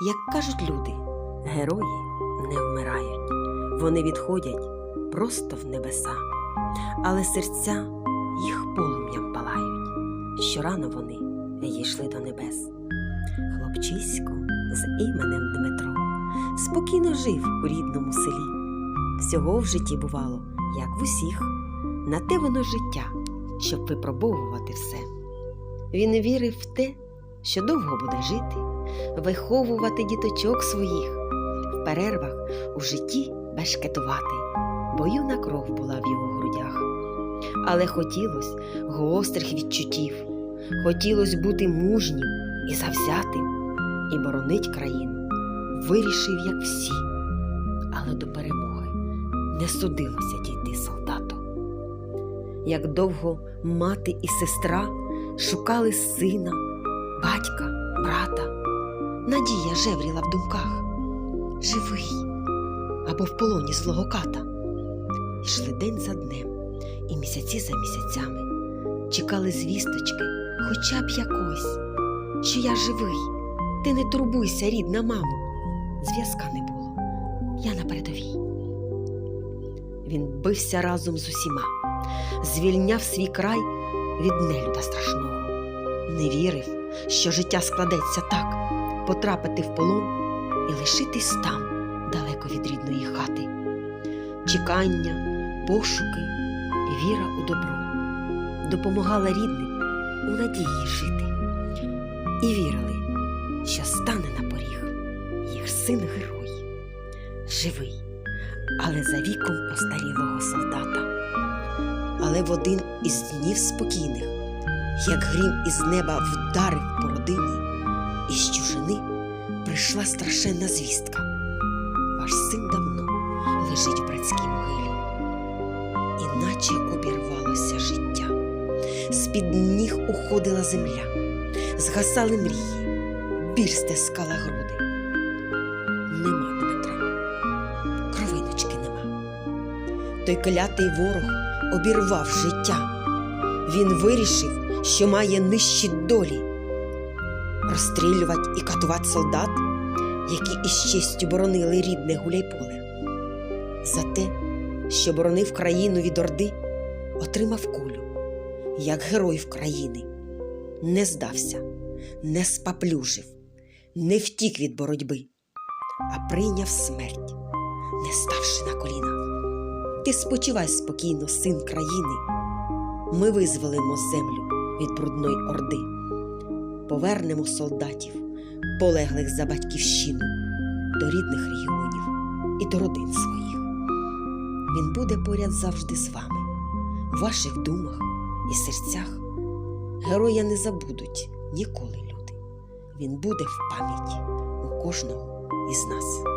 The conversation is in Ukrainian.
Як кажуть люди, герої не вмирають, вони відходять просто в небеса, але серця їх полум'ям палають. Щорано вони йшли до небес. Хлопчисько з іменем Дмитро спокійно жив у рідному селі. Всього в житті бувало, як в усіх, на те воно життя, щоб випробовувати все. Він вірив в те, що довго буде жити, виховувати діточок своїх, в перервах у житті бешкетувати, бо юна кров була в його грудях. Але хотілось гострих відчуттів, хотілось бути мужнім і завзятим, і боронить країну. Вирішив, як всі, але до перемоги не судилося дійти солдату. Як довго мати і сестра шукали сина, батька, брата, надія жевріла в думках. Живий або в полоні злого ката. Йшли день за днем і місяці за місяцями чекали звісточки, хоча б якось, що я живий, ти не турбуйся, рідна мамо. Зв'язка не було, я на передовій. Він бився разом з усіма, звільняв свій край від нелюда страшного, не вірив, що життя складеться так, потрапити в полон і лишитись там, далеко від рідної хати. Чекання, пошуки і віра у добро допомагала рідним у надії жити. І вірили, що стане на поріг їх син герой, живий, але за віком постарілого солдата. Але в один із днів спокійних, як грім із неба вдарив по родині, із чужини прийшла страшенна звістка. Ваш син давно лежить в братській могилі, іначе обірвалося життя. З-під ніг уходила земля, згасали мрії, біль стискала груди. Нема Дмитра, кровиночки нема. Той клятий ворог обірвав життя. Він вирішив, що має нижчі долі, розстрілювати і катувати солдат, які із честю боронили рідне гуляйполе. За те, що боронив країну від орди, отримав кулю, як герой країни, не здався, не спаплюжив, не втік від боротьби, а прийняв смерть, не ставши на коліна. Ти спочивай спокійно, син країни. Ми визволимо землю від брудної орди, повернемо солдатів, полеглих за батьківщину, до рідних регіонів і до родин своїх. Він буде поряд завжди з вами, в ваших думах і серцях. Героя не забудуть ніколи люди. Він буде в пам'яті у кожного із нас.